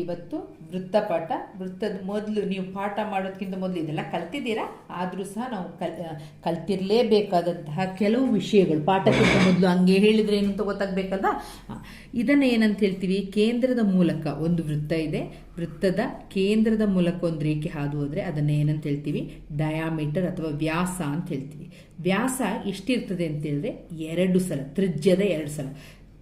ಇವತ್ತು ವೃತ್ತಪಾಠ ವೃತ್ತದ ಮೊದಲು ನೀವು ಪಾಠ ಮಾಡೋದಕ್ಕಿಂತ ಮೊದಲು ಇದೆಲ್ಲ ಕಲ್ತಿದ್ದೀರಾ? ಆದರೂ ಸಹ ನಾವು ಕಲ್ ಕಲ್ತಿರಲೇಬೇಕಾದಂತಹ ಕೆಲವು ವಿಷಯಗಳು. ಪಾಠಕ್ಕಿಂತ ಮೊದಲು ಹಂಗೆ ಹೇಳಿದ್ರೆ ಏನು ಅಂತ ಗೊತ್ತಾಗಬೇಕಲ್ಲ ಇದನ್ನು ಏನಂತ ಹೇಳ್ತೀವಿ? ಕೇಂದ್ರದ ಮೂಲಕ ಒಂದು ವೃತ್ತ ಇದೆ. ವೃತ್ತದ ಕೇಂದ್ರದ ಮೂಲಕ ಒಂದು ರೇಖೆ ಹಾದು ಹೋದರೆ ಅದನ್ನು ಏನಂತ ಹೇಳ್ತೀವಿ? ಡಯಾಮೀಟರ್ ಅಥವಾ ವ್ಯಾಸ ಅಂತ ಹೇಳ್ತೀವಿ. ವ್ಯಾಸ ಎಷ್ಟಿರ್ತದೆ ಅಂತ ಹೇಳಿದ್ರೆ ಎರಡು ಸಲ, ತ್ರಿಜ್ಯದ ಎರಡು ಸಲ.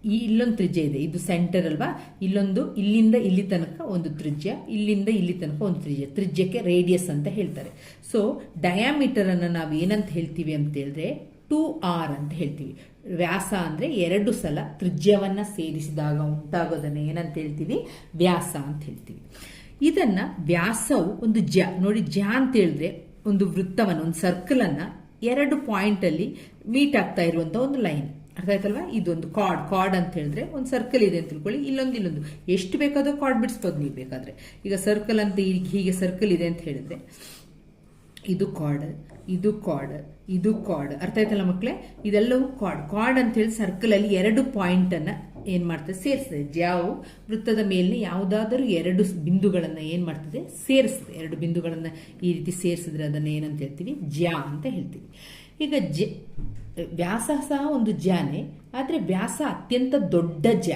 ಈ ಇಲ್ಲೊಂದು ತ್ರಿಜ್ಯ ಇದೆ. ಇದು ಸೆಂಟರ್ ಅಲ್ವಾ? ಇಲ್ಲೊಂದು ಇಲ್ಲಿಂದ ಇಲ್ಲಿ ತನಕ ಒಂದು ತ್ರಿಜ್ಯ, ಇಲ್ಲಿಂದ ಇಲ್ಲಿ ತನಕ ಒಂದು ತ್ರಿಜ್ಯ. ತ್ರಿಜ್ಯಕ್ಕೆ ರೇಡಿಯಸ್ ಅಂತ ಹೇಳ್ತಾರೆ. ಸೊ ಡಯಾಮೀಟರನ್ನು ನಾವು ಏನಂತ ಹೇಳ್ತೀವಿ ಅಂತ ಹೇಳಿದ್ರೆ ಟೂ ಆರ್ ಅಂತ ಹೇಳ್ತೀವಿ. ವ್ಯಾಸ ಅಂದ್ರೆ ಎರಡು ಸಲ ತ್ರಿಜ್ಯವನ್ನ ಸೇರಿಸಿದಾಗ ಉಂಟಾಗೋದನ್ನು ಏನಂತ ಹೇಳ್ತೀವಿ? ವ್ಯಾಸ ಅಂತ ಹೇಳ್ತೀವಿ. ಇದನ್ನ ವ್ಯಾಸವು ಒಂದು ಜ, ನೋಡಿ ಜ ಅಂತ ಹೇಳಿದ್ರೆ ಒಂದು ವೃತ್ತವನ್ನು, ಒಂದು ಸರ್ಕಲ್ ಅನ್ನ ಎರಡು ಪಾಯಿಂಟ್ ಅಲ್ಲಿ ಮೀಟ್ ಆಗ್ತಾ ಇರುವಂತ ಒಂದು ಲೈನ್ ಅರ್ಥ ಆಯ್ತಲ್ವಾ? ಇದೊಂದು ಕಾರ್ಡ್ ಕಾರ್ಡ್ ಅಂತ ಹೇಳಿದ್ರೆ ಒಂದು ಸರ್ಕಲ್ ಇದೆ ಅಂತ ತಿಳ್ಕೊಳ್ಳಿ. ಇಲ್ಲೊಂದು ಇಲ್ಲೊಂದು. ಎಷ್ಟು ಬೇಕಾದ್ರೂ ಕಾರ್ಡ್ ಬಿಡಿಸ್ಬೋದು ನೀವು ಬೇಕಾದ್ರೆ. ಈಗ ಸರ್ಕಲ್ ಅಂತ ಹೀಗೆ ಸರ್ಕಲ್ ಇದೆ ಅಂತ ಹೇಳಿದ್ರೆ, ಇದು ಕಾರ್ಡ್ ಇದು ಕಾರ್ಡ್ ಇದು ಕಾರ್ಡ್ ಅರ್ಥ ಆಯ್ತಲ್ಲ ಮಕ್ಕಳೇ ಇದೆಲ್ಲವೂ ಕಾರ್ಡ್ ಕಾರ್ಡ್ ಅಂತ ಹೇಳಿ ಸರ್ಕಲ್ ಅಲ್ಲಿ ಎರಡು ಪಾಯಿಂಟ್ ಅನ್ನ ಏನ್ ಮಾಡ್ತದೆ? ಸೇರಿಸ್ತದೆ. ಜಾವು ವೃತ್ತದ ಮೇಲಿನ ಯಾವುದಾದರೂ ಎರಡು ಬಿಂದುಗಳನ್ನ ಏನ್ ಮಾಡ್ತದೆ? ಸೇರಿಸ್ತದೆ. ಎರಡು ಬಿಂದುಗಳನ್ನ ಈ ರೀತಿ ಸೇರಿಸಿದ್ರೆ ಅದನ್ನ ಏನಂತ ಹೇಳ್ತೀವಿ? ಜ್ಯಾ ಅಂತ ಹೇಳ್ತೀವಿ. ಈಗ ಜ, ವ್ಯಾಸ ಸಹ ಒಂದು ಜಾನೆ, ಆದರೆ ವ್ಯಾಸ ಅತ್ಯಂತ ದೊಡ್ಡ ಜ.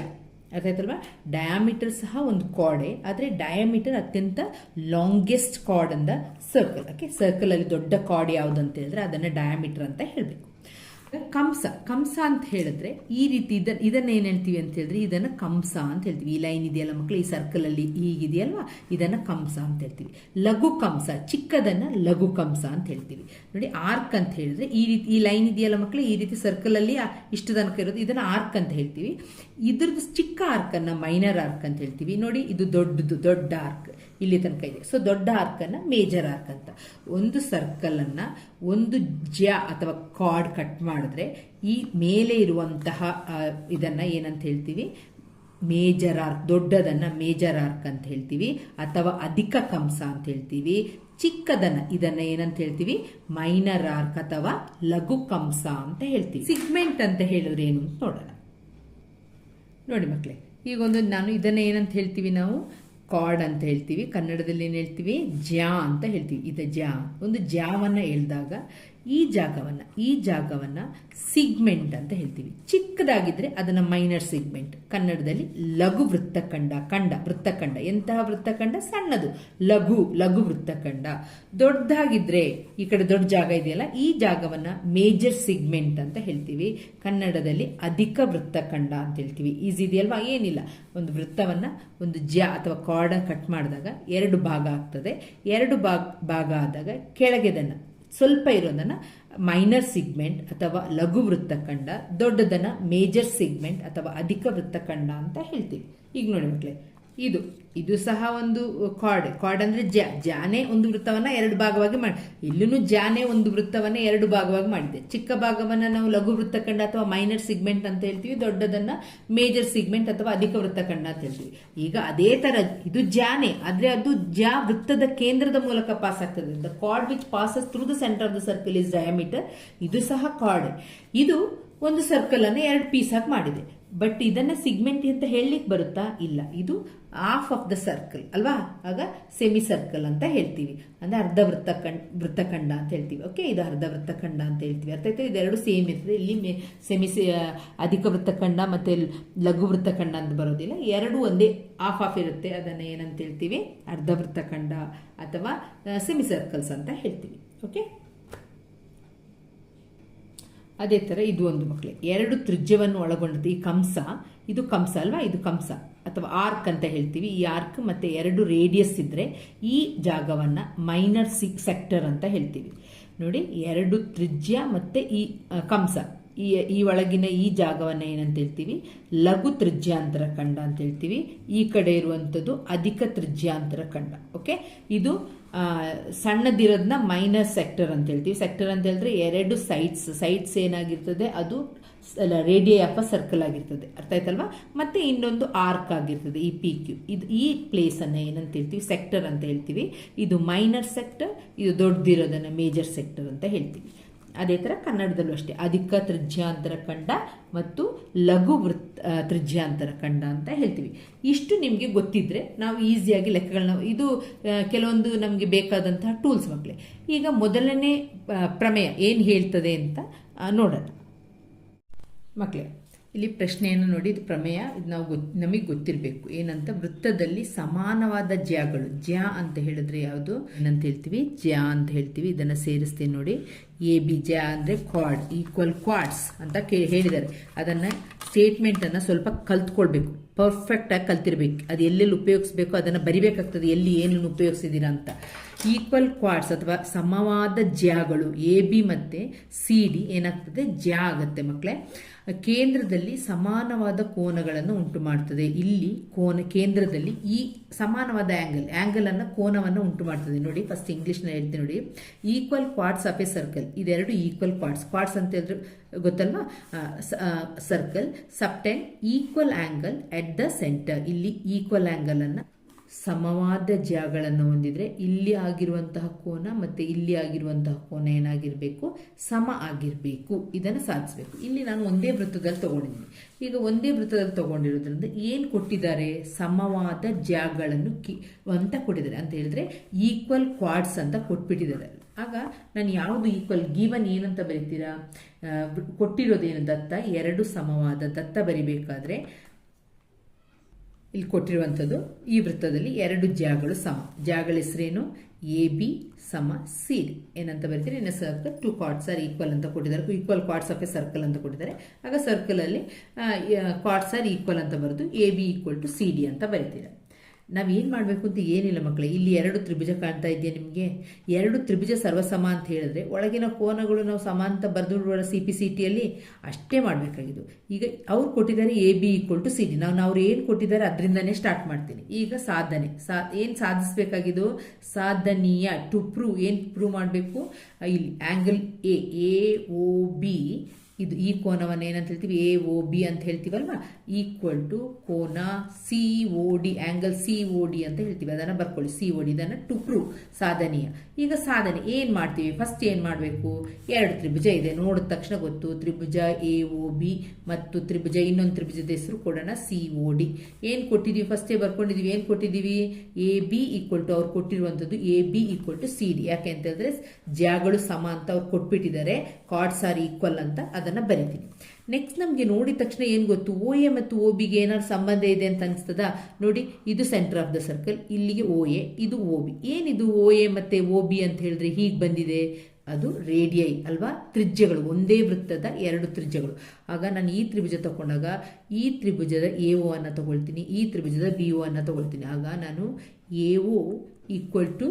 ಅರ್ಥ ಆಯ್ತಲ್ವಾ ಡಯಾಮೀಟರ್ ಸಹ ಒಂದು ಕಾಡೆ ಆದರೆ ಡಯಾಮೀಟರ್ ಅತ್ಯಂತ ಲಾಂಗೆಸ್ಟ್ ಕಾಡ್ ಅಂದ ಸರ್ಕಲ್ ಓಕೆ ಸರ್ಕಲ್ ಅಲ್ಲಿ ದೊಡ್ಡ ಕಾಡ್ ಯಾವ್ದು ಅಂತ ಹೇಳಿದ್ರೆ ಅದನ್ನ ಡಯಾಮೀಟರ್ ಅಂತ ಹೇಳಬೇಕು. ಕಂಸ ಕಂಸ ಅಂತ ಹೇಳಿದ್ರೆ ಈ ರೀತಿ ಇದನ್ನ ಇದನ್ನ ಏನ್ ಹೇಳ್ತೀವಿ ಅಂತ ಹೇಳಿದ್ರೆ ಇದನ್ನ ಕಂಸ ಅಂತ ಹೇಳ್ತೀವಿ. ಈ ಲೈನ್ ಇದೆಯಲ್ಲ ಮಕ್ಕಳು ಈ ಸರ್ಕಲ್ ಅಲ್ಲಿ ಹೀಗಿದೆಯಲ್ವಾ ಇದನ್ನ ಕಂಸ ಅಂತ ಹೇಳ್ತೀವಿ. ಲಘು ಕಂಸ, ಚಿಕ್ಕದನ್ನ ಲಘು ಕಂಸ ಅಂತ ಹೇಳ್ತೀವಿ. ನೋಡಿ ಆರ್ಕ್ ಅಂತ ಹೇಳಿದ್ರೆ ಈ ರೀತಿ, ಈ ಲೈನ್ ಇದೆಯಲ್ಲ ಮಕ್ಕಳು ಈ ರೀತಿ ಸರ್ಕಲ್ ಅಲ್ಲಿ ಇಷ್ಟು ತನಕ ಇರೋದು. ಇದನ್ನ ಆರ್ಕ್ ಅಂತ ಹೇಳ್ತೀವಿ. ಇದ್ರದ್ದು ಚಿಕ್ಕ ಆರ್ಕ್ ಅನ್ನ ಮೈನರ್ ಆರ್ಕ್ ಅಂತ ಹೇಳ್ತೀವಿ. ನೋಡಿ, ಇದು ದೊಡ್ಡದು, ದೊಡ್ಡ ಆರ್ಕ್ ಇಲ್ಲಿ ತನಕ ಇದೆ. ಸೊ ದೊಡ್ಡ ಆರ್ಕ್ ಅನ್ನ ಮೇಜರ್ ಆರ್ಕ್ ಅಂತ. ಒಂದು ಸರ್ಕಲ್ ಅನ್ನ ಒಂದು ಜ್ಯ ಅಥವಾ ಕಾರ್ಡ್ ಕಟ್ ಮಾಡಿದ್ರೆ ಈ ಮೇಲೆ ಇರುವಂತಹ ಇದನ್ನ ಏನಂತ ಹೇಳ್ತೀವಿ? ಮೇಜರ್ ಆರ್ಕ್, ದೊಡ್ಡದನ್ನ ಮೇಜರ್ ಆರ್ಕ್ ಅಂತ ಹೇಳ್ತೀವಿ. ಅಥವಾ ಅಧಿಕ ಕಂಸ ಅಂತ ಹೇಳ್ತೀವಿ. ಚಿಕ್ಕದನ್ನ ಇದನ್ನ ಏನಂತ ಹೇಳ್ತೀವಿ? ಮೈನರ್ ಆರ್ಕ್ ಅಥವಾ ಲಘು ಕಂಸ ಅಂತ ಹೇಳ್ತೀವಿ. ಸಿಗ್ಮೆಂಟ್ ಅಂತ ಹೇಳಿದ್ರೆ ಏನು ನೋಡೋಣ. ನೋಡಿ ಮಕ್ಕಳೇ ಈಗ ಒಂದು ನಾನು ಇದನ್ನ ಏನಂತ ಹೇಳ್ತೀವಿ ನಾವು? ಕಾರ್ಡ್ ಅಂತ ಹೇಳ್ತೀವಿ ಕನ್ನಡದಲ್ಲಿ ಏನು ಹೇಳ್ತೀವಿ ಜ್ಯಾ ಅಂತ ಹೇಳ್ತೀವಿ. ಇದು ಜ್ಯಾ ಒಂದು ಜ್ಯಾವನ್ನು ಎಳ್ದಾಗ ಈ ಜಾಗವನ್ನ ಈ ಜಾಗವನ್ನ ಸಿಗ್ಮೆಂಟ್ ಅಂತ ಹೇಳ್ತೀವಿ. ಚಿಕ್ಕದಾಗಿದ್ರೆ ಅದನ್ನ ಮೈನರ್ ಸಿಗ್ಮೆಂಟ್ ಕನ್ನಡದಲ್ಲಿ ಲಘು ವೃತ್ತಖಂಡ, ಖಂಡ, ವೃತ್ತಖಂಡ. ಎಂತಹ ವೃತ್ತಖಂಡ? ಸಣ್ಣದು. ಲಘು ಲಘು ವೃತ್ತಖಂಡ. ದೊಡ್ಡದಾಗಿದ್ರೆ ಈ ಕಡೆ ದೊಡ್ಡ ಜಾಗ ಇದೆಯಲ್ಲ, ಈ ಜಾಗವನ್ನ ಮೇಜರ್ ಸಿಗ್ಮೆಂಟ್ ಅಂತ ಹೇಳ್ತೀವಿ. ಕನ್ನಡದಲ್ಲಿ ಅಧಿಕ ವೃತ್ತಖಂಡ ಅಂತ ಹೇಳ್ತೀವಿ. ಈಸಿ ಇದೆಯಲ್ವಾ? ಏನಿಲ್ಲ. ಒಂದು ವೃತ್ತವನ್ನ ಒಂದು ಜ್ಯಾ ಅಥವಾ ಕಾರ್ಡ ಕಟ್ ಮಾಡಿದಾಗ ಎರಡು ಭಾಗ ಆಗ್ತದೆ. ಎರಡು ಭಾಗ ಭಾಗ ಆದಾಗ ಕೆಳಗೆದನ್ನ ಸ್ವಲ್ಪ ಇರೋದನ್ನು ಮೈನರ್ ಸಿಗ್ಮೆಂಟ್ ಅಥವಾ ಲಘು ವೃತ್ತಖಂಡ ದೊಡ್ಡದನ್ನು ಮೇಜರ್ ಸಿಗ್ಮೆಂಟ್ ಅಥವಾ ಅಧಿಕ ವೃತ್ತಖಂಡ ಅಂತ ಹೇಳ್ತೀವಿ. ಈಗ ನೋಡಿ ಮಕ್ಕಳೇ ಇದು ಇದು ಸಹ ಒಂದು ಕಾರ್ಡ್ ಕಾರ್ಡ್ ಅಂದ್ರೆ ಜ, ಜಾನೆ ಒಂದು ವೃತ್ತವನ್ನ ಎರಡು ಭಾಗವಾಗಿ ಮಾಡಿ ಇಲ್ಲೂ ಜಾನೆ ಒಂದು ವೃತ್ತವನ್ನ ಎರಡು ಭಾಗವಾಗಿ ಮಾಡಿದೆ. ಚಿಕ್ಕ ಭಾಗವನ್ನ ನಾವು ಲಘು ವೃತ್ತಖಂಡ ಅಥವಾ ಮೈನರ್ ಸಿಗ್ಮೆಂಟ್ ಅಂತ ಹೇಳ್ತೀವಿ, ದೊಡ್ಡದನ್ನ ಮೇಜರ್ ಸಿಗ್ಮೆಂಟ್ ಅಥವಾ ಅಧಿಕ ವೃತ್ತಖಂಡ ಅಂತ ಹೇಳ್ತೀವಿ. ಈಗ ಅದೇ ತರ, ಇದು ಜಾನೆ, ಆದ್ರೆ ಅದು ಜಾ ವೃತ್ತದ ಕೇಂದ್ರದ ಮೂಲಕ ಪಾಸ್ ಆಗ್ತದೆ. The chord which passes through the centre of the circle is diameter ಇದು ಸಹ ಕಾರ್ಡ್ ಇದು ಒಂದು ಸರ್ಕಲ್ ಅನ್ನು ಎರಡು ಪೀಸ್ ಆಗಿ ಮಾಡಿದೆ. ಬಟ್ ಇದನ್ನ ಸಿಗ್ಮೆಂಟ್ ಅಂತ ಹೇಳಲಿಕ್ಕೆ ಬರುತ್ತಾ? ಇಲ್ಲ. ಇದು ಹಾಫ್ ಆಫ್ ದ ಸರ್ಕಲ್ ಅಲ್ವಾ? ಆಗ ಸೆಮಿ ಸರ್ಕಲ್ ಅಂತ ಹೇಳ್ತೀವಿ. ಅಂದ್ರೆ ಅರ್ಧ ವೃತ್ತಖಂಡ ವೃತ್ತಖಂಡ ಅಂತ ಹೇಳ್ತೀವಿ. ಓಕೆ ಇದು ಅರ್ಧ ವೃತ್ತಖಂಡ ಅಂತ ಹೇಳ್ತೀವಿ. ಅರ್ಥ ಆಯ್ತಾ? ಇದೆರಡು ಸೇಮ್ ಇರ್ತದೆ. ಇಲ್ಲಿ ಸೆಮಿ ಅಧಿಕ ವೃತ್ತಖಂಡ ಮತ್ತೆ ಲಘು ವೃತ್ತಖಂಡ ಅಂತ ಬರೋದಿಲ್ಲ. ಎರಡು ಒಂದೇ ಹಾಫ್ ಆಫ್ ಇರುತ್ತೆ. ಅದನ್ನ ಏನಂತ ಹೇಳ್ತೀವಿ? ಅರ್ಧ ವೃತ್ತಖಂಡ ಅಥವಾ ಸೆಮಿ ಸರ್ಕಲ್ಸ್ ಅಂತ ಹೇಳ್ತೀವಿ. ಓಕೆ ಅದೇ ಥರ ಇದು ಒಂದು ಮಕ್ಕಳೇ ಎರಡು ತ್ರಿಜ್ಯವನ್ನು ಒಳಗೊಂಡಿದ್ದು. ಈ ಕಂಸ, ಇದು ಕಂಸ ಅಲ್ವಾ? ಇದು ಕಂಸ ಅಥವಾ ಆರ್ಕ್ ಅಂತ ಹೇಳ್ತೀವಿ. ಈ ಆರ್ಕ್ ಮತ್ತು ಎರಡು ರೇಡಿಯಸ್ ಇದ್ದರೆ ಈ ಜಾಗವನ್ನು ಮೈನರ್ ಸಿಕ್ ಸೆಕ್ಟರ್ ಅಂತ ಹೇಳ್ತೀವಿ. ನೋಡಿ, ಎರಡು ತ್ರಿಜ್ಯ ಮತ್ತು ಈ ಕಂಸ. ಈ ಈ ಒಳಗಿನ ಈ ಜಾಗವನ್ನ ಏನಂತ ಹೇಳ್ತೀವಿ? ಲಘು ತ್ರಿಜ್ಯಾಂತರ ಖಂಡ ಅಂತ ಹೇಳ್ತೀವಿ. ಈ ಕಡೆ ಇರುವಂಥದ್ದು ಅಧಿಕ ತ್ರಿಜ್ಯಾಂತರ ಖಂಡ, ಓಕೆ? ಇದು ಸಣ್ಣದಿರೋದನ್ನ ಮೈನಸ್ ಸೆಕ್ಟರ್ ಅಂತ ಹೇಳ್ತೀವಿ. ಸೆಕ್ಟರ್ ಅಂತ ಹೇಳಿದ್ರೆ ಎರಡು ಸೈಡ್ಸ್ ಸೈಡ್ಸ್ ಏನಾಗಿರ್ತದೆ? ಅದು ರೇಡಿಯೋ ಆಫ್ ಅ ಸರ್ಕಲ್ ಆಗಿರ್ತದೆ. ಅರ್ಥ ಆಯ್ತಲ್ವಾ? ಮತ್ತೆ ಇನ್ನೊಂದು ಆರ್ಕ್ ಆಗಿರ್ತದೆ, ಈ ಪಿ ಕ್ಯೂ ಇದು, ಈ ಪ್ಲೇಸನ್ನು ಏನಂತ ಹೇಳ್ತೀವಿ? ಸೆಕ್ಟರ್ ಅಂತ ಹೇಳ್ತೀವಿ. ಇದು ಮೈನರ್ ಸೆಕ್ಟರ್ ಇದು ದೊಡ್ಡದಿರೋದನ್ನ ಮೇಜರ್ ಸೆಕ್ಟರ್ ಅಂತ ಹೇಳ್ತೀವಿ. ಅದೇ ಥರ ಕನ್ನಡದಲ್ಲೂ ಅಷ್ಟೇ. ಅಧಿಕ ತ್ರಿಜ್ಯಾಂತರ ಖಂಡ ಮತ್ತು ಲಘು ವೃತ್ ತ್ರಿಜ್ಯಾಂತರ ಖಂಡ ಅಂತ ಹೇಳ್ತೀವಿ. ಇಷ್ಟು ನಿಮಗೆ ಗೊತ್ತಿದ್ರೆ ನಾವು ಈಸಿಯಾಗಿ ಲೆಕ್ಕಗಳನ್ನ, ಇದು ಕೆಲವೊಂದು ನಮಗೆ ಬೇಕಾದಂತಹ ಟೂಲ್ಸ್ ಮಕ್ಕಳೇ ಈಗ ಮೊದಲನೇ ಪ್ರಮೇಯ ಏನು ಹೇಳ್ತದೆ ಅಂತ ನೋಡೋಣ. ಮಕ್ಕಳೇ ಇಲ್ಲಿ ಪ್ರಶ್ನೆಯನ್ನು ನೋಡಿ, ಇದು ಪ್ರಮೇಯ. ಇದು ನಾವು ಗೊತ್, ನಮಗೆ ಗೊತ್ತಿರಬೇಕು. ಏನಂತ? ವೃತ್ತದಲ್ಲಿ ಸಮಾನವಾದ ಜ್ಯಾಗಳು. ಜ್ಯಾ ಅಂತ ಹೇಳಿದ್ರೆ ಯಾವುದು? ಏನಂತ ಹೇಳ್ತೀವಿ? ಜ್ಯಾ ಅಂತ ಹೇಳ್ತೀವಿ. ಇದನ್ನು ಸೇರಿಸ್ತೀನಿ ನೋಡಿ. ಎ, ಬಿ, ಜ್ಯಾ ಅಂದರೆ ಕ್ವಾಡ್, ಈಕ್ವಲ್ ಕ್ವಾಡ್ಸ್ ಅಂತ ಕೇ, ಹೇಳಿದ್ದಾರೆ. ಅದನ್ನು ಸ್ಟೇಟ್ಮೆಂಟನ್ನು ಸ್ವಲ್ಪ ಕಲ್ತ್ಕೊಳ್ಬೇಕು. ಪರ್ಫೆಕ್ಟಾಗಿ ಕಲ್ತಿರ್ಬೇಕು. ಅದು ಎಲ್ಲೆಲ್ಲಿ ಉಪಯೋಗಿಸ್ಬೇಕು ಅದನ್ನು ಬರಿಬೇಕಾಗ್ತದೆ. ಎಲ್ಲಿ ಏನನ್ನು ಉಪಯೋಗಿಸಿದ್ದೀರಾ ಅಂತ. ಈಕ್ವಲ್ ಕ್ವಾಡ್ಸ್ ಅಥವಾ ಸಮವಾದ ಜ್ಯಾಗಳು ಎ, ಬಿ ಮತ್ತು ಸಿ, ಡಿ ಏನಾಗ್ತದೆ? ಜ್ಯಾ ಆಗುತ್ತೆ ಮಕ್ಕಳೇ ಕೇಂದ್ರದಲ್ಲಿ ಸಮಾನವಾದ ಕೋನಗಳನ್ನು ಉಂಟು ಮಾಡ್ತದೆ ಇಲ್ಲಿ ಕೋನ, ಕೇಂದ್ರದಲ್ಲಿ ಈ ಸಮಾನವಾದ ಆ್ಯಂಗಲ್ ಆ್ಯಂಗಲನ್ನು ಕೋನವನ್ನು ಉಂಟು ಮಾಡ್ತದೆ ನೋಡಿ ಫಸ್ಟ್ ಇಂಗ್ಲೀಷ್ನ ಹೇಳ್ತೀನಿ ನೋಡಿ. Equal parts of a circle ಇದೆರಡು ಈಕ್ವಲ್ ಪಾರ್ಟ್ಸ್ ಪಾರ್ಟ್ಸ್ ಅಂತ ಹೇಳಿದ್ರೆ ಗೊತ್ತಲ್ವಾ? Circle subtend equal angle at the centre ಇಲ್ಲಿ ಈಕ್ವಲ್ ಆ್ಯಂಗಲನ್ನು ಸಮವಾದ ಜ್ಯಾಗಳನ್ನು ಹೊಂದಿದರೆ ಇಲ್ಲಿ ಆಗಿರುವಂತಹ ಕೋನ ಮತ್ತು ಇಲ್ಲಿ ಆಗಿರುವಂತಹ ಕೋನ ಏನಾಗಿರಬೇಕು? ಸಮ ಆಗಿರಬೇಕು. ಇದನ್ನು ಸಾಧಿಸಬೇಕು. ಇಲ್ಲಿ ನಾನು ಒಂದೇ ವೃತ್ತದಲ್ಲಿ ತಗೊಂಡಿದ್ದೀನಿ. ಈಗ ಒಂದೇ ವೃತ್ತದಲ್ಲಿ ತಗೊಂಡಿರೋದ್ರಿಂದ ಏನು ಕೊಟ್ಟಿದ್ದಾರೆ? ಸಮವಾದ ಜಾಗಗಳನ್ನು ಕಿ, ಅಂತ ಕೊಟ್ಟಿದ್ದಾರೆ. ಅಂತ ಹೇಳಿದ್ರೆ ಈಕ್ವಲ್ ಕ್ವಾಡ್ಸ್ ಅಂತ ಕೊಟ್ಬಿಟ್ಟಿದ್ದಾರೆ. ಆಗ ನಾನು ಯಾವುದು ಈಕ್ವಲ್ ಗೀವನ್ ಏನಂತ ಬರೀತೀರಾ? ಕೊಟ್ಟಿರೋದೇನು ದತ್ತ? ಎರಡು ಸಮವಾದ ದತ್ತ ಬರಿಬೇಕಾದ್ರೆ ಇಲ್ಲಿ ಕೊಟ್ಟಿರುವಂಥದ್ದು ಈ ವೃತ್ತದಲ್ಲಿ ಎರಡು ಜಾಗಗಳು ಸಮ. ಜಾಗಳ ಹೆಸರೇನು? ಎ, ಬಿ ಸಮ, ಸಿ ಏನಂತ ಬರೀತೀರಿ? ಇನ್ನು circle two parts are equal ಅಂತ ಕೊಟ್ಟಿದ್ದಾರೆ. Equal parts of a circle ಅಂತ ಕೊಟ್ಟಿದ್ದಾರೆ. ಆಗ ಸರ್ಕಲಲ್ಲಿ ಪಾರ್ಟ್ಸ್ ಆರ್ ಈಕ್ವಲ್ ಅಂತ ಬರೆದು A, B equal to C, D ಅಂತ ಬರೀತೀರ. ನಾವು ಏನು ಮಾಡಬೇಕು ಅಂತ ಏನಿಲ್ಲ ಮಕ್ಕಳೇ ಇಲ್ಲಿ ಎರಡು ತ್ರಿಭುಜ ಕಾಣ್ತಾ ಇದೆಯಾ ನಿಮಗೆ? ಎರಡು ತ್ರಿಭುಜ ಸರ್ವಸಮ ಅಂತ ಹೇಳಿದ್ರೆ ಒಳಗಿನ ಕೋನಗಳು ನಾವು ಸಮ ಅಂತ ಬರೆದು ಸಿ ಪಿ ಸಿ ಟಿಯಲ್ಲಿ ಅಷ್ಟೇ ಮಾಡಬೇಕಾಗಿದ್ದು. ಈಗ ಅವ್ರು ಕೊಟ್ಟಿದ್ದಾರೆ A B equal to C D ನಾವು ಅವ್ರು ಏನು ಕೊಟ್ಟಿದ್ದಾರೆ ಅದರಿಂದನೇ ಸ್ಟಾರ್ಟ್ ಮಾಡ್ತೀನಿ. ಈಗ ಸಾಧನೆ. ಸಾ, ಏನು ಸಾಧಿಸಬೇಕಾಗಿದ್ದು? ಸಾಧನೀಯ ಟು ಪ್ರೂವ್ ಏನು ಪ್ರೂವ್ ಮಾಡಬೇಕು? ಇಲ್ಲಿ angle A A O B ಇದು ಈ ಕೋನವನ್ನು ಏನಂತ ಹೇಳ್ತೀವಿ? ಎ ಓ ಬಿ ಅಂತ ಹೇಳ್ತೀವಲ್ವಾ? ಈಕ್ವಲ್ ಟು ಕೋನ C O D angle C O D ಅಂತ ಹೇಳ್ತೀವಿ. ಅದನ್ನು ಬರ್ಕೊಳ್ಳಿ. ಸಿ ಓ ಡಿ ಇದನ್ನು ಟು ಪ್ರೂವ್ ಸಾಧನೀಯ. ಈಗ ಸಾಧನೆ. ಏನು ಮಾಡ್ತೀವಿ? ಫಸ್ಟ್ ಏನು ಮಾಡಬೇಕು? ಎರಡು ತ್ರಿಭುಜ ಇದೆ. ನೋಡಿದ ತಕ್ಷಣ ಗೊತ್ತು. ತ್ರಿಭುಜ ಎ ಓ ಬಿ ಮತ್ತು ತ್ರಿಭುಜ, ಇನ್ನೊಂದು ತ್ರಿಭುಜದ ಹೆಸರು ಕೊಡೋಣ ಸಿ ಓ ಡಿ ಏನು ಕೊಟ್ಟಿದ್ದೀವಿ ಫಸ್ಟೇ ಬರ್ಕೊಂಡಿದ್ದೀವಿ ಏನು ಕೊಟ್ಟಿದ್ದೀವಿ ಎ ಬಿ ಈಕ್ವಲ್ ಟು ಅವ್ರು ಕೊಟ್ಟಿರುವಂಥದ್ದು A B equal to C D ಯಾಕೆ ಅಂತ ಹೇಳಿದ್ರೆ ಜಾಗಳು ಸಮ ಅಂತ ಅವ್ರು ಕೊಟ್ಬಿಟ್ಟಿದ್ದಾರೆ. ಕಾರ್ಡ್ಸ್ ಆರ್ ಈಕ್ವಲ್ ಅಂತ ಅದನ್ನು ಬರಿತೀನಿ. ನೆಕ್ಸ್ಟ್ ನಮಗೆ ನೋಡಿದ ತಕ್ಷಣ ಏನು ಗೊತ್ತು? ಓ ಎ ಮತ್ತು ಓ ಬಿಗೆ ಏನಾದ್ರು ಸಂಬಂಧ ಇದೆ ಅಂತ ಅನಿಸ್ತದ? ನೋಡಿ, ಇದು ಸೆಂಟರ್ ಆಫ್ ದ ಸರ್ಕಲ್ ಇಲ್ಲಿಗೆ ಓ ಎ ಇದು ಓ ಬಿ ಏನಿದು ಓ ಎ ಮತ್ತು ಓ ಬಿ ಅಂತ ಹೇಳಿದ್ರೆ ಹೀಗೆ ಬಂದಿದೆ? ಅದು ರೇಡಿಯೈ ಅಲ್ವಾ? ತ್ರಿಜ್ಯಗಳು, ಒಂದೇ ವೃತ್ತದ ಎರಡು ತ್ರಿಜ್ಯಗಳು. ಆಗ ನಾನು ಈ ತ್ರಿಭುಜ ತಗೊಂಡಾಗ ಈ ತ್ರಿಭುಜದ ಎ ಓ ಅನ್ನು ತಗೊಳ್ತೀನಿ, ಈ ತ್ರಿಭುಜದ ಬಿ ಓ ಅನ್ನು ತಗೊಳ್ತೀನಿ. ಆಗ ನಾನು A O equal to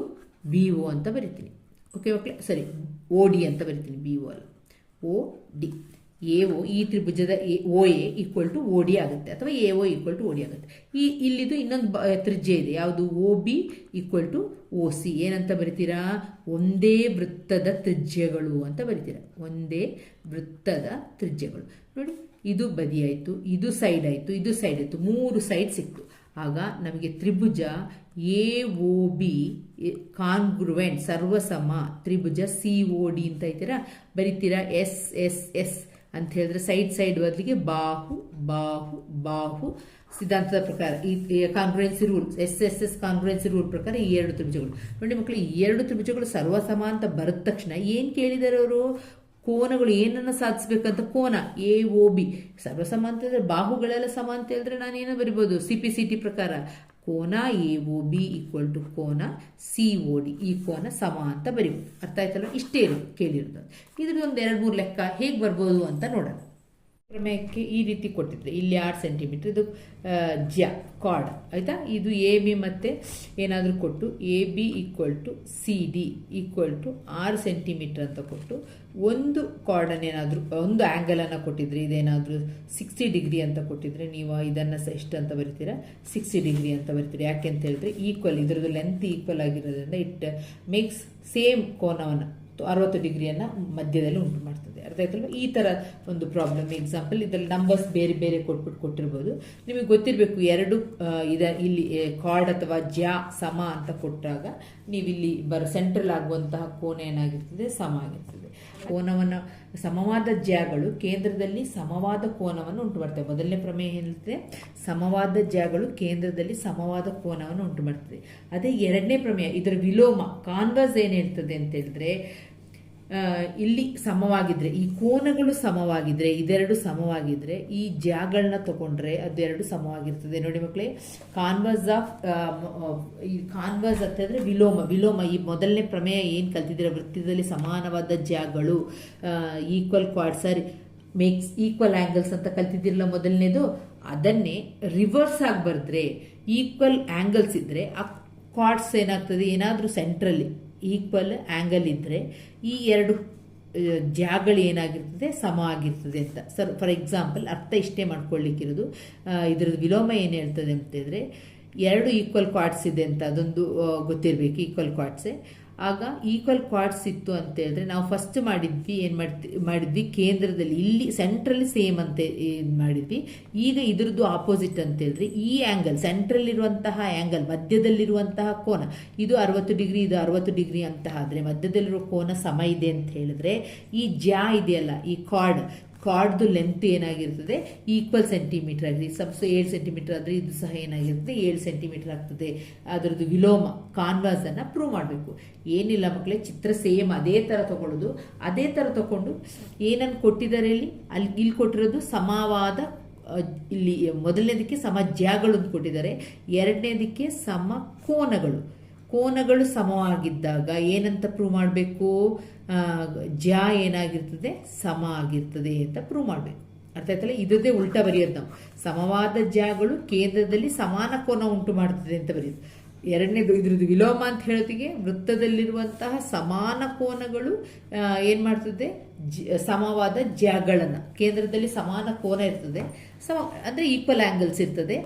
B O ಅಂತ ಬರಿತೀನಿ. ಓಕೆ ಓಕೆ ಸರಿ ಓ ಡಿ ಅಂತ ಬರಿತೀನಿ ಬಿ ಓ ಅಲ್ಲ ಓ ಡಿ ಎ ಒ ಈ ತ್ರಿಭುಜದ A O A equal to O D ಆಗುತ್ತೆ. ಅಥವಾ A O equal to O D ಆಗುತ್ತೆ. ಈ, ಇಲ್ಲಿದು ಇನ್ನೊಂದು ತ್ರಿಜ್ಯ ಇದೆ. ಯಾವುದು? O B equal to O C ಏನಂತ ಬರಿತೀರಾ? ಒಂದೇ ವೃತ್ತದ ತ್ರಿಜ್ಯಗಳು ಅಂತ ಬರಿತೀರ. ಒಂದೇ ವೃತ್ತದ ತ್ರಿಜ್ಯಗಳು. ನೋಡಿ, ಇದು ಬದಿ ಇದು ಸೈಡ್ ಆಯಿತು, ಇದು ಸೈಡ್ ಆಯಿತು. ಮೂರು ಸೈಡ್ ಸಿಕ್ತು. ಆಗ ನಮಗೆ ತ್ರಿಭುಜ ಎ ಒ ಬಿ ಕಾನ್ಗ್ರುವೆಂಟ್ ಸರ್ವಸಮ, ತ್ರಿಭುಜ ಸಿ ಒ ಡಿ ಅಂತ ಐತೀರಾ? ಬರಿತೀರಾ ಎಸ್ ಎಸ್ ಎಸ್ ಅಂತ ಹೇಳಿದ್ರೆ ಸೈಡ್ ಸೈಡ್ ಬದಲಿಗೆ ಬಾಹು ಬಾಹು ಬಾಹು. ಸಿದ್ಧಾಂತದ ಪ್ರಕಾರ ಈ congruency rule S S S congruency rule ಪ್ರಕಾರ ಈ ಎರಡು ತ್ರಿಭುಜಗಳು. ನೋಡಿ ಮಕ್ಕಳು ಈ ಎರಡು ತ್ರಿಭುಜಗಳು ಸರ್ವಸಮ ಅಂತ ಬರೆದ ತಕ್ಷಣ ಏನು ಕೇಳಿದಾರೆ ಅವರು? ಕೋನಗಳು ಏನನ್ನ ಸಾಧಿಸ್ಬೇಕಂತ ಕೋನ? ಎ ಒ ಬಿ ಸರ್ವಸಮ ಅಂತ ಹೇಳಿದ್ರೆ ಬಾಹುಗಳೆಲ್ಲ ಸಮ ಅಂತ ಹೇಳಿದ್ರೆ ನಾನೇನೋ ಬರಿಬೋದು? ಸಿ ಪಿ ಸಿ ಟಿ ಪ್ರಕಾರ. ಕೋನ A O B equal to ಕೋನ ಸಿ ಒ ಡಿ ಈ ಕೋನ ಸಮ ಅಂತ ಬರಿಬೋದು. ಅರ್ಥ ಆಯ್ತಲ್ಲ ಇಷ್ಟೇ ಇರೋದು, ಕೇಳಿರೋದು. ಇದ್ರದ್ದು ಒಂದು ಎರಡು ಮೂರು ಲೆಕ್ಕ ಹೇಗೆ ಬರ್ಬೋದು ಅಂತ ನೋಡೋಣ. ಪ್ರಮೇಯಕ್ಕೆ ಈ ರೀತಿ ಕೊಟ್ಟಿದ್ದೆ ಇಲ್ಲಿ ಆರು ಸೆಂಟಿಮೀಟ್ರ್ ಇದು ಜ ಕಾರ್ಡ್ ಆಯಿತಾ? ಇದು ಎ ಬಿ ಮತ್ತು ಏನಾದರೂ ಕೊಟ್ಟು A B equal to C D equal to ಆರು ಸೆಂಟಿಮೀಟ್ರ್ ಅಂತ ಕೊಟ್ಟು, ಒಂದು ಕಾರ್ಡನ್ನು ಏನಾದರೂ, ಒಂದು ಆ್ಯಂಗಲನ್ನು ಕೊಟ್ಟಿದ್ರೆ, ಇದೇನಾದರೂ ಸಿಕ್ಸ್ಟಿ ಡಿಗ್ರಿ ಅಂತ ಕೊಟ್ಟಿದ್ರೆ, ನೀವು ಇದನ್ನು ಸಹ ಎಷ್ಟು ಅಂತ ಬರಿತೀರಾ? ಸಿಕ್ಸ್ಟಿ ಡಿಗ್ರಿ ಅಂತ ಬರಿತೀರಿ. ಯಾಕೆ ಅಂತ ಹೇಳಿದ್ರೆ ಈಕ್ವಲ್ ಇದರದ್ದು ಲೆಂತ್ ಈಕ್ವಲ್ ಆಗಿರೋದ್ರಿಂದ ಇಟ್ ಮೇಕ್ಸ್ ಸೇಮ್ ಕೋನವನ್ನು ಅರವತ್ತು ಡಿಗ್ರಿಯನ್ನು ಮಧ್ಯದಲ್ಲಿ ಉಂಟು ಮಾಡ್ತದೆ. ಅರ್ಥ ಆಯ್ತಲ್ವ? ಈ ಥರ ಒಂದು ಪ್ರಾಬ್ಲಮ್ ಎಕ್ಸಾಂಪಲ್ ಇದರಲ್ಲಿ ನಂಬರ್ಸ್ ಬೇರೆ ಬೇರೆ ಕೊಟ್ಬಿಟ್ಟು ಕೊಟ್ಟಿರ್ಬೋದು. ನಿಮಗೆ ಗೊತ್ತಿರಬೇಕು, ಎರಡು ಇದ ಇಲ್ಲಿ ಕಾರ್ಡ್ ಅಥವಾ ಜ್ಯಾ ಸಮ ಅಂತ ಕೊಟ್ಟಾಗ ನೀವು ಇಲ್ಲಿ ಬರೋ ಸೆಂಟ್ರಲ್ ಆಗುವಂತಹ ಕೋನ ಏನಾಗಿರ್ತದೆ? ಸಮ ಆಗಿರ್ತದೆ. ಕೋನವನ್ನು, ಸಮವಾದ ಜ್ಯಾಗಳು ಕೇಂದ್ರದಲ್ಲಿ ಸಮವಾದ ಕೋನವನ್ನು ಉಂಟು ಮಾಡ್ತವೆ. ಮೊದಲನೇ ಪ್ರಮೇಯ ಹೇಳ್ತದೆ ಸಮವಾದ ಜ್ಯಾಗಳು ಕೇಂದ್ರದಲ್ಲಿ ಸಮವಾದ ಕೋನವನ್ನು ಉಂಟು ಮಾಡ್ತದೆ. ಅದೇ ಎರಡನೇ ಪ್ರಮೇಯ, ಇದರ ವಿಲೋಮ ಕಾನ್ವಸ್ ಏನು ಹೇಳ್ತದೆ ಅಂತ ಹೇಳಿದ್ರೆ ಇಲ್ಲಿ ಸಮವಾಗಿದ್ರೆ, ಈ ಕೋನಗಳು ಸಮವಾಗಿದ್ರೆ, ಇದೆರಡು ಸಮವಾಗಿದ್ರೆ, ಈ ಜಾಗಳನ್ನ ತಗೊಂಡ್ರೆ ಅದೆರಡು ಸಮವಾಗಿರ್ತದೆ. ನೋಡಿ ಮಕ್ಕಳೇ ಕಾನ್ವಸ್ ಆಫ್ ಈ ಕಾನ್ವಸ್ ಅಂತಂದ್ರೆ ವಿಲೋಮ. ವಿಲೋಮ, ಈ ಮೊದಲನೇ ಪ್ರಮೇಯ ಏನು ಕಲ್ತಿದ್ದೀರ? ವೃತ್ತದಲ್ಲಿ ಸಮಾನವಾದ ಜಾಗಳು equal chords are makes equal angles ಅಂತ ಕಲ್ತಿದ್ದಿರಲ್ಲ ಮೊದಲನೇದು. ಅದನ್ನೇ ರಿವರ್ಸ್ ಆಗಿ ಬರೆದ್ರೆ ಈಕ್ವಲ್ ಆಂಗಲ್ಸ್ ಇದ್ರೆ, ಆ ಕ್ವಾಡ್ಸ್ ಏನಾಗ್ತದೆ? ಏನಾದರೂ ಸೆಂಟ್ರಲ್ಲಿ ಈಕ್ವಲ್ ಆ್ಯಂಗಲ್ ಇದ್ದರೆ ಈ ಎರಡು ಜಾಗಗಳು ಏನಾಗಿರ್ತದೆ, ಸಮ ಆಗಿರ್ತದೆ ಅಂತ. ಸರ್, ಫಾರ್ ಎಕ್ಸಾಂಪಲ್, ಅರ್ಥ ಇಷ್ಟೇ ಮಾಡ್ಕೊಳ್ಳಿಕ್ಕಿರೋದು ಇದರದ್ದು ವಿಲೋಮ ಏನು ಹೇಳ್ತದೆ ಅಂತಿದ್ರೆ ಎರಡು ಈಕ್ವಲ್ ಕ್ವಾಡ್ಸ್ ಇದೆ ಅಂತ, ಅದೊಂದು ಗೊತ್ತಿರಬೇಕು, ಈಕ್ವಲ್ ಕ್ವಾಡ್ಸೆ ಆಗ ಈಕ್ವಲ್ ಕ್ವಾಡ್ಸ್ ಇತ್ತು ಅಂತ ಹೇಳಿದ್ರೆ ನಾವು ಫಸ್ಟ್ ಮಾಡಿದ್ವಿ, ಏನು ಮಾಡ್ತಿ, ಮಾಡಿದ್ವಿ ಕೇಂದ್ರದಲ್ಲಿ, ಇಲ್ಲಿ ಸೆಂಟ್ರಲ್ಲಿ ಸೇಮ್ ಅಂತ ಏನು ಮಾಡಿದ್ವಿ. ಈಗ ಇದ್ರದ್ದು ಆಪೋಸಿಟ್ ಅಂತ ಹೇಳಿದ್ರೆ ಈ ಆ್ಯಂಗಲ್ ಸೆಂಟ್ರಲ್ಲಿರುವಂತಹ ಆ್ಯಂಗಲ್ ಮಧ್ಯದಲ್ಲಿರುವಂತಹ ಕೋನ, ಇದು ಅರವತ್ತು ಡಿಗ್ರಿ, ಇದು ಅರವತ್ತು ಡಿಗ್ರಿ ಅಂತ ಆದರೆ ಮಧ್ಯದಲ್ಲಿರುವ ಕೋನ ಸಮ ಇದೆ ಅಂತ ಹೇಳಿದ್ರೆ ಈ ಜ್ಯಾ ಇದೆಯಲ್ಲ, ಈ ಕಾರ್ಡ್ ಕಾರ್ಡ್ದು ಲೆಂತ್ ಏನಾಗಿರ್ತದೆ? ಈಕ್ವಲ್ ಸೆಂಟಿಮೀಟರ್ ಆಗಿದೆ. ಸಬ್ಸ ಏಳು ಸೆಂಟಿಮೀಟರ್ ಆದರೆ ಇದು ಸಹ ಏನಾಗಿರ್ತದೆ? ಏಳು ಸೆಂಟಿಮೀಟರ್ ಆಗ್ತದೆ. ಅದರದ್ದು ವಿಲೋಮ ಕಾನ್ವಾಸನ್ನು ಪ್ರೂವ್ ಮಾಡಬೇಕು. ಏನಿಲ್ಲ ಮಕ್ಕಳೇ ಚಿತ್ರ ಸೇಮ್ ಅದೇ ಥರ ತಗೊಳ್ಳೋದು. ಅದೇ ಥರ ತಗೊಂಡು ಏನನ್ನು ಕೊಟ್ಟಿದ್ದಾರೆ ಇಲ್ಲಿ? ಅಲ್ಲಿ ಇಲ್ಲಿ ಕೊಟ್ಟಿರೋದು ಸಮವಾದ ಇಲ್ಲಿ, ಮೊದಲನೇದಕ್ಕೆ ಸಮ ಜ್ಯಾಗಳು ಕೊಟ್ಟಿದ್ದಾರೆ. ಎರಡನೇದಕ್ಕೆ ಸಮ ಕೋನಗಳು. ಕೋನಗಳು ಸಮವಾಗಿದ್ದಾಗ ಏನಂತ ಪ್ರೂವ್ ಮಾಡಬೇಕು? ಜ ಏನಾಗಿರ್ತದೆ? ಸಮ ಆಗಿರ್ತದೆ ಅಂತ ಪ್ರೂವ್ ಮಾಡಬೇಕು. ಅರ್ಥ ಆಯ್ತಲ್ಲ? ಇದರದೇ ಉಲ್ಟಾ ಬರೆಯೋದು ನಾವು. ಸಮವಾದ ಜ್ಯಾಗಳು ಕೇಂದ್ರದಲ್ಲಿ ಸಮಾನ ಕೋನ ಉಂಟು ಮಾಡ್ತದೆ ಅಂತ ಬರೆಯೋದು. ಎರಡನೇದು ಇದ್ರದ್ದು ವಿಲೋಮ ಅಂತ ಹೇಳೋದಿಗೆ ವೃತ್ತದಲ್ಲಿರುವಂತಹ ಸಮಾನ ಕೋನಗಳು ಏನು ಮಾಡ್ತದೆ? ಸಮವಾದ ಜಾಗಳನ. ಕೇಂದ್ರದಲ್ಲಿ ಸಮಾನ ಕೋನ ಇರ್ತದೆ. ಸಮ, ಅಂದರೆ ಈಕ್ವಲ್ ಆ್ಯಂಗಲ್ಸ್ ಇರ್ತದೆ.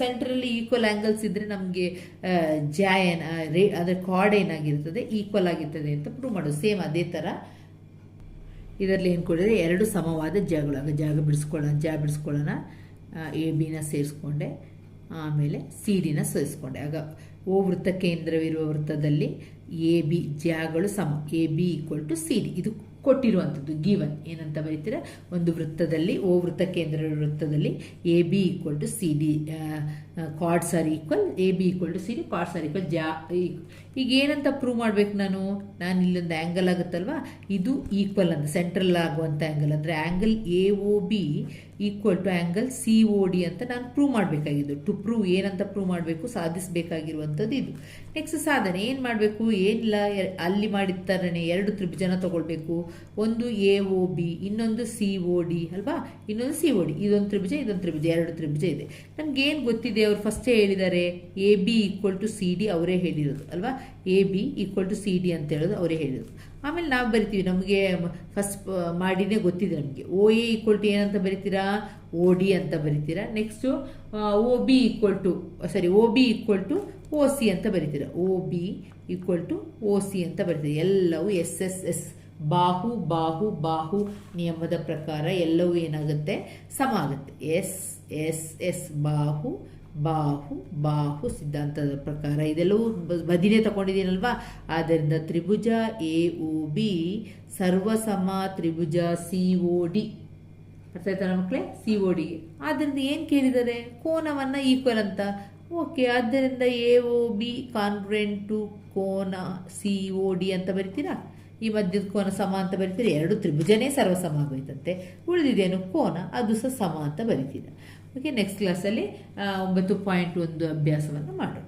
ಸೆಂಟ್ರಲ್ಲಿ ಈಕ್ವಲ್ ಆ್ಯಂಗಲ್ಸ್ ಇದ್ದರೆ ನಮಗೆ ಜಾಯನ್, ರೇ, ಅದರ ಕಾರ್ಡ್ ಏನಾಗಿರ್ತದೆ? ಈಕ್ವಲ್ ಆಗಿರ್ತದೆ ಅಂತ ಪ್ರೂವ್ ಮಾಡೋದು. ಸೇಮ್ ಅದೇ ಥರ ಇದರಲ್ಲಿ ಏನು ಕೊಡಿದ್ರೆ ಎರಡು ಸಮವಾದ ಜಾಗಗಳು ಆಗ ಜಾಗ ಬಿಡಿಸ್ಕೊಳ್ಳೋಣ ಜಾಗ ಬಿಡಿಸ್ಕೊಳ್ಳೋಣ ಎ ಬಿನ ಸೇರಿಸ್ಕೊಂಡೆ. ಆಮೇಲೆ ಸಿ ಡಿನ ಸೇರಿಸ್ಕೊಂಡೆ ಆಗ ಓ ವೃತ್ತ ಕೇಂದ್ರವಿರುವ ವೃತ್ತದಲ್ಲಿ ಎ ಬಿ ಜಾಗಳು ಸಮ, A B equal to C D. ಇದು ಕೊಟ್ಟಿರುವಂಥದ್ದು. ಗಿವನ್ ಏನಂತ ಬರೀತೀರ? ಒಂದು ವೃತ್ತದಲ್ಲಿ, ಓ ವೃತ್ತ ಕೇಂದ್ರ ವೃತ್ತದಲ್ಲಿ A B equal to C D chords are equal A B equal to C D chords are equal ಜಾ ಈಗ ಏನಂತ ಪ್ರೂವ್ ಮಾಡ್ಬೇಕು ನಾನು? ನಾನು ಇಲ್ಲೊಂದು ಆ್ಯಂಗಲ್ ಆಗುತ್ತಲ್ವಾ? ಇದು ಈಕ್ವಲ್ ಅಂತ ಸೆಂಟ್ರಲ್ ಆಗುವಂಥ ಆ್ಯಂಗಲ್ ಅಂದರೆ angle A O B equal to angle C O D ಅಂತ ನಾನು ಪ್ರೂವ್ ಮಾಡಬೇಕಾಗಿದ್ದು. ಟು ಪ್ರೂವ್ ಏನಂತ ಪ್ರೂವ್ ಮಾಡಬೇಕು, ಸಾಧಿಸಬೇಕಾಗಿರುವಂಥದ್ದು ಇದು. ನೆಕ್ಸ್ಟ್ ಸಾಧನೆ, ಏನು ಮಾಡಬೇಕು? ಏನಿಲ್ಲ ಅಲ್ಲಿ ಮಾಡಿದ ಥರನೇ ಎರಡು ತ್ರಿಭುಜನ ತಗೊಳ್ಬೇಕು. ಒಂದು ಎ ಒ ಬಿ ಇನ್ನೊಂದು ಸಿ ಒ ಡಿ ಅಲ್ವಾ? ಇನ್ನೊಂದು ಸಿ ಒ ಡಿ ಇದೊಂದು ತ್ರಿಭುಜ ಇದೊಂದು ತ್ರಿಭುಜ, ಎರಡು ತ್ರಿಭುಜ ಇದೆ. ನಮ್ಗೆ ಏನು ಗೊತ್ತಿದೆ ಅವ್ರು ಫಸ್ಟೇ ಹೇಳಿದ್ದಾರೆ A B equal to C D ಅವರೇ ಹೇಳಿರೋದು, ಅಲ್ವಾ? A B equal to C D ಅಂತ ಹೇಳೋದು ಅವರೇ ಹೇಳಿರೋದು. ಆಮೇಲೆ ನಾವು ಬರಿತೀವಿ, ನಮಗೆ ಫಸ್ಟ್ ಮಾಡಿನೇ ಗೊತ್ತಿದೆ ನಮಗೆ. ಓ ಎ ಈಕ್ವಲ್ ಟು ಏನಂತ ಬರಿತೀರಾ? ಓ ಡಿ ಅಂತ ಬರಿತೀರಾ? Next O B equal to sorry O B equal to O C ಅಂತ ಬರಿತೀರಾ? O B equal to O C ಅಂತ ಬರಿತೀರಾ? ಎಲ್ಲವೂ ಎಸ್ ಎಸ್ ಎಸ್ ಬಾಹು ಬಾಹು ಬಾಹು ನಿಯಮದ ಪ್ರಕಾರ ಎಲ್ಲವೂ ಏನಾಗುತ್ತೆ? ಸಮ ಆಗುತ್ತೆ. ಎಸ್ ಎಸ್ ಎಸ್, ಬಾಹು ಬಾಹು ಬಾಹು ಸಿದ್ಧಾಂತದ ಪ್ರಕಾರ. ಇದೆಲ್ಲವೂ ಬದಿನೇ ತಗೊಂಡಿದ್ದೀನಲ್ವಾ? ಆದ್ದರಿಂದ ತ್ರಿಭುಜ ಎ ಒ ಬಿ, ಸರ್ವಸಮ ತ್ರಿಭುಜ ಸಿ ಒ ಡಿ. ಅರ್ಥ ಆಯ್ತಾ ಮಕ್ಕಳೇ ಸಿ ಒ ಡಿ. ಆದ್ದರಿಂದ ಏನು ಕೇಳಿದ್ದಾರೆ? ಕೋನವನ್ನು ಈಕ್ವಲ್ ಅಂತ. ಓಕೆ, ಆದ್ದರಿಂದ ಎ ಒ ಬಿ ಕಾನ್ಗ್ರೆಂಟ್ ಕೋನ ಸಿ ಒ ಡಿ ಅಂತ ಬರಿತೀರಾ? ಈ ಮಧ್ಯದ ಕೋನ ಸಮ ಅಂತ ಬರಿತೀರಾ, ಎರಡು ತ್ರಿಭುಜನೇ ಸರ್ವಸಮ ಆಗೋಯ್ತಂತೆ. ಉಳಿದಿದ್ದೇನು ಕೋನ, ಅದು ಸಹ ಸಮ ಅಂತ ಬರಿತೀರಾ. ಓಕೆ ನೆಕ್ಸ್ಟ್ ಕ್ಲಾಸಲ್ಲಿ ಒಂಬತ್ತು ಪಾಯಿಂಟ್ ಒಂದು ಅಭ್ಯಾಸವನ್ನು ಮಾಡೋಣ.